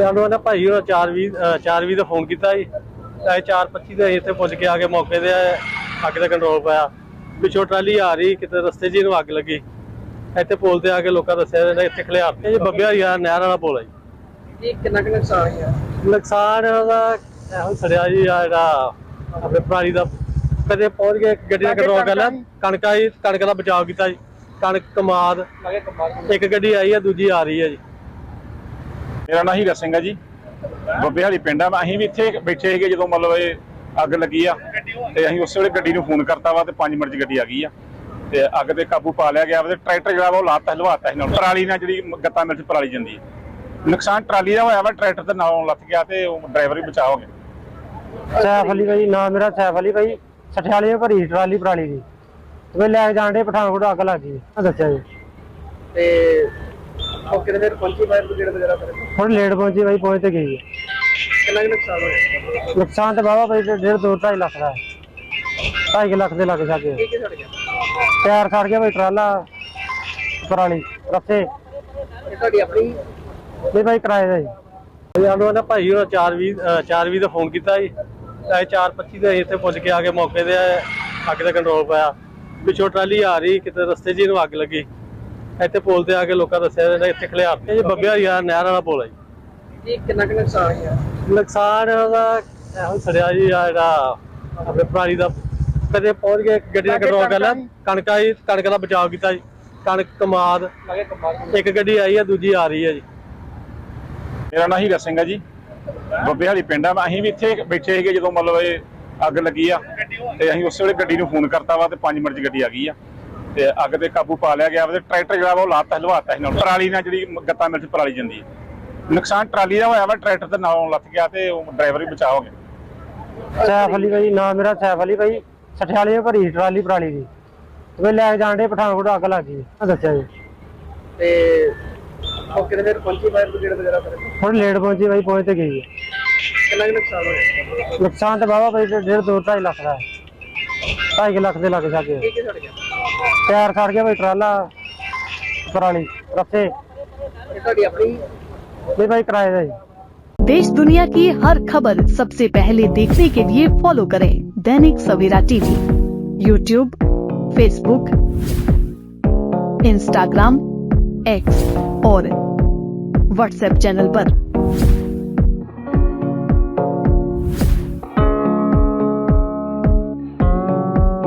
ਸਾਨੂੰ ਨਾ ਭਾਈ ਉਹ 420 420 ਦਾ ਫੋਨ ਕੀਤਾ ਜੀ। ਅਸੀਂ 425 ਦੇ ਇੱਥੇ ਪੁੱਜ ਕੇ ਆ ਕੇ ਮੌਕੇ ਤੇ ਅੱਗ ਦਾ ਕੰਟਰੋਲ ਪਾਇਆ। ਪਿੱਛੋਂ ਟਰਾਲੀ ਆ ਰਹੀ ਕਿਤੇ ਰਸਤੇ 'ਚ ਹੀ ਨੂੰ ਅੱਗ ਲੱਗੀ। ਇੱਥੇ ਪੁਲ ਤੇ ਆ ਕੇ ਲੋਕਾਂ ਦੱਸਿਆ ਇਹਨਾਂ ਇੱਥੇ ਖਲਿਆਰ ਤੇ ਜੀ ਬੱਬਿਆ ਯਾਰ ਨਹਿਰ ਵਾਲਾ ਪੁਲ ਹੈ ਜੀ। ਇਹ ਕਿੰਨਾ ਕੁ ਨੁਕਸਾਨ ਹੈ ਨੁਕਸਾਨ ਉਹਦਾ ਇਹੋ ਸੜਿਆ ਜੀ ਆ ਜਿਹੜਾ ਆਪਣੇ ਪ੍ਰਾਣੀ ਦਾ। ਕਦੇ ਪਹੁੰਚ ਗਏ ਗੱਡੀ ਦਾ ਕੰਟਰੋਲ ਕਰ ਲਿਆ। ਕਣਕਾਂ ਜੀ ਕਣਕ ਦਾ ਬਚਾਅ ਕੀਤਾ ਜੀ। ਕਣਕ ਕਮਾਦ ਇੱਕ ਗੱਡੀ ਆਈ ਹੈ ਦੂਜੀ ਆ ਰਹੀ ਹੈ ਜੀ। ਮੇਰਾ ਨਾਂ ਹੀਰਾ ਸਿੰਘ ਆ ਜੀ। ਬੱਬੇ ਹਾਲੀ ਪਿੰਡ ਆ। ਅਸੀਂ ਵੀ ਇੱਥੇ ਬੈਠੇ ਸੀਗੇ ਜਦੋਂ ਮਤਲਬ ਇਹ ਅੱਗ ਲੱਗੀ ਆ। ਤੇ ਅਸੀਂ ਉਸੇ ਵੇਲੇ ਗੱਡੀ ਨੂੰ ਫੋਨ ਕਰਤਾ ਵਾ ਤੇ 5 ਮਿੰਟ 'ਚ ਗੱਡੀ ਆ ਗਈ ਆ। ਤੇ ਅੱਗ ਤੇ ਕਾਬੂ ਪਾ ਲਿਆ ਗਿਆ ਵਾ ਤੇ ਟਰੈਕਟਰ ਜਿਹੜਾ ਵਾ ਉਹ ਲਾਤਾ ਹਲਵਾਤਾ ਸੀ ਨਾਲ ਪਰਾਲੀ ਨਾਲ ਜਿਹੜੀ ਗੱਤਾ ਮਿਲ 'ਚ ਪਰਾਲੀ ਜਾਂਦੀ ਹੈ ਨੁਕਸਾਨ ਟਰਾਲੀ ਦਾ ਹੋਇਆ ਵਾ ਟਰੈਕਟਰ ਤੇ ਨਾਲੋਂ ਲੱਥ ਗਿਆ ਤੇ ਉਹ ਡਰਾਈਵਰ ਵੀ ਬਚਾ ਹੋ ਗਿਆ। ਸੈਫ ਅਲੀ ਭਾਈ ਨਾਮ ਮੇਰਾ ਸੈਫ ਅਲੀ ਭਾਈ ਸਠਿਆਲੇ ਭਰੀ ਟਰਾਲੀ ਪਰਾਲੀ ਦੀ। ਤੇ ਲੈ ਕੇ ਜਾਣ ਦੇ ਪਠਾਨਕੋਟ ਅੱਗ ਲੱਗ ਗਈ। ਆ ਦੱਸਿਆ ਜੀ। ਤੇ ਉਹ ਕਿਤੇ ਫਿਰ ਪਹੁੰਚੀ ਫਾਇਰ ਬ੍ਰਿਗੇਡ ਵਗੈਰਾ ਫਿਰ ਹੁਣ ਲੇਟ ਪਹੁੰਚੀ ਭਾਈ ਪਹੁੰਚ ਤੇ ਗਈ ਹੈ। ਕਿੰਨਾ ਕੁ ਨੁਕਸਾਨ ਹੋਇਆ? ਨੁਕਸਾਨ ਤੇ ਬਾਬਾ ਭਾਈ ਡੇਢ ਦੋ ਢਾਈ ਲੱਖ ਦਾ ਹੈ। ਢਾਈ ਕੁ ਲੱਖ ਦੇ ਲੱਗ ਜਾਗੇ। ਕੀ ਕੀ ਸੜ ਗਿਆ? ਟਾਇਰ ਸੜ ਗਿਆ ਭਾਈ ਟਰਾਲਾ ਪਰਾਲੀ ਰੱਸੇ ਇਹ ਤੁਹਾਡੀ ਆਪਣੀ? ਨਹੀਂ ਭਾਈ ਕਿਰਾਏ ਦਾ ਜੀ। ਸਾਨੂੰ ਨਾ ਭਾਈ ਉਹ 420 420 ਦਾ ਫੋਨ ਕੀਤਾ ਜੀ। ਅਸੀਂ 425 ਦੇ ਅਸੀਂ ਇੱਥੇ ਪੁੱਜ ਕੇ ਆ ਕੇ ਮੌਕੇ ਤੇ ਅੱਗ ਦਾ ਕੰਟਰੋਲ ਪਾਇਆ। ਪਿੱਛੋਂ ਟਰਾਲੀ ਆ ਰਹੀ ਕਿਤੇ ਰਸਤੇ 'ਚ ਹੀ ਨੂੰ ਅੱਗ ਲੱਗੀ। ਇੱਥੇ ਪੁਲ ਤੇ ਆ ਕੇ ਲੋਕਾਂ ਦੱਸਿਆ ਇਹਨਾਂ ਇੱਥੇ ਖਲਿਆਰ ਤੇ। ਜੀ ਬੱਬਿਆ ਯਾਰ ਨਹਿਰ ਵਾਲਾ ਪੁਲ ਹੈ ਜੀ। ਇਹ ਕਿੰਨਾ ਕੁ ਨੁਕਸਾਨ ਹੈ ਨੁਕਸਾਨ ਉਹਦਾ ਇਹੋ ਸੜਿਆ ਜੀ ਆ ਜਿਹੜਾ ਆਪਣੇ ਪ੍ਰਾਣੀ ਦਾ ਕਦੇ ਪਹੁੰਚ ਗਏ ਗੱਡੀ ਦਾ ਕੰਟਰੋਲ ਕਰ ਲਿਆ। ਕਣਕਾਂ ਜੀ। ਕਣਕ ਦਾ ਬਚਾਅ ਕੀਤਾ ਜੀ। ਕਣਕ ਕਮਾਦ ਲਗੇ ਇੱਕ ਗੱਡੀ ਆਈ ਹੈ ਦੂਜੀ ਆ ਰਹੀ ਹੈ ਜੀ। ਮੇਰਾ ਨਾਂ ਹੀਰਾ ਸਿੰਘ ਆ ਜੀ। ਬੱਬੇ ਹਾਲੀ ਪਿੰਡ ਆ। ਅਸੀਂ ਵੀ ਇੱਥੇ ਬੈਠੇ ਸੀਗੇ ਜਦੋਂ ਮਤਲਬ ਇਹ ਅੱਗ ਲੱਗੀ ਆ। ਤੇ ਅਸੀਂ ਉਸੇ ਵੇਲੇ ਗੱਡੀ ਨੂੰ ਫੋਨ ਕਰਤਾ ਵਾ ਤੇ 5 ਮਿੰਟ 'ਚ ਗੱਡੀ ਆ ਗਈ ਆ। ਤੇ ਅੱਗ ਤੇ ਕਾਬੂ ਪਾ ਲਿਆ ਗਿਆ ਵਾ ਤੇ ਟਰੈਕਟਰ ਜਿਹੜਾ ਵਾ ਉਹ ਲਾਤਾ ਹਲਵਾਤਾ ਸੀ ਨਾਲ ਪਰਾਲੀ ਨਾਲ ਜਿਹੜੀ ਗੱਤਾ ਮਿਲ ਪਰਾਲੀ ਜਾਂਦੀ ਹੈ। ਨੁਕਸਾਨ ਟਰਾਲੀ ਦਾ ਹੋਇਆ ਵਾ ਟਰੈਕਟਰ ਤੇ ਨਾਲੋਂ ਲੱਥ ਗਿਆ ਤੇ ਉਹ ਡਰਾਈਵਰ ਵੀ ਬਚਾ ਹੋ ਗਿਆ। ਸੈਫ ਅਲੀ ਭਾਈ ਨਾਮ ਮੇਰਾ ਸੈਫ ਅਲੀ ਭਾਈ ਸਠਿਆਲੇ ਭਰੀ ਟਰਾਲੀ ਪਰਾਲੀ ਦੀ। ਤੇ ਲੈ ਕੇ ਜਾਣ ਦੇ ਪਠਾਨਕੋਟ ਅੱਗ ਲੱਗ ਗਈ ਆ ਦੱਸਿਆ ਜੀ। ਤੇ ਉਹ ਕਿਤੇ ਫਿਰ ਪਹੁੰਚੀ ਫਾਇਰ ਬ੍ਰਿਗੇਡ ਵਗੈਰਾ ਫਿਰ ਹੁਣ ਲੇਟ ਪਹੁੰਚੀ ਭਾਈ ਪਹੁੰਚ ਤੇ ਗਈ ਹੈ। ਕਿੰਨਾ ਕੁ ਨੁਕਸਾਨ ਹੋਇਆ? ਨੁਕਸਾਨ ਤੇ ਬਾਬਾ ਭਾਈ ਡੇਢ ਦੋ ਢਾਈ ਲੱਖ ਦਾ ਹੈ। ਢਾਈ ਕੁ ਲੱਖ ਦੇ ਲੱਗ ਜਾਗੇ ਕੀ ਕੀ ਸੜ ਗਿਆ ਟਾਇਰ ਸੜ ਗਿਆ ਭਾਈ ਟਰਾਲਾ ਪਰਾਲੀ ਰੱਸੇ ਇਹ ਤੁਹਾਡੀ ਆਪਣੀ ਨਹੀਂ ਭਾਈ ਕਿਰਾਏ ਦਾ ਜੀ देश दुनिया की हर खबर सबसे पहले देखने के लिए फॉलो करें Dainik Savera TV YouTube Facebook Instagram X और व्हाट्सएप चैनल पर।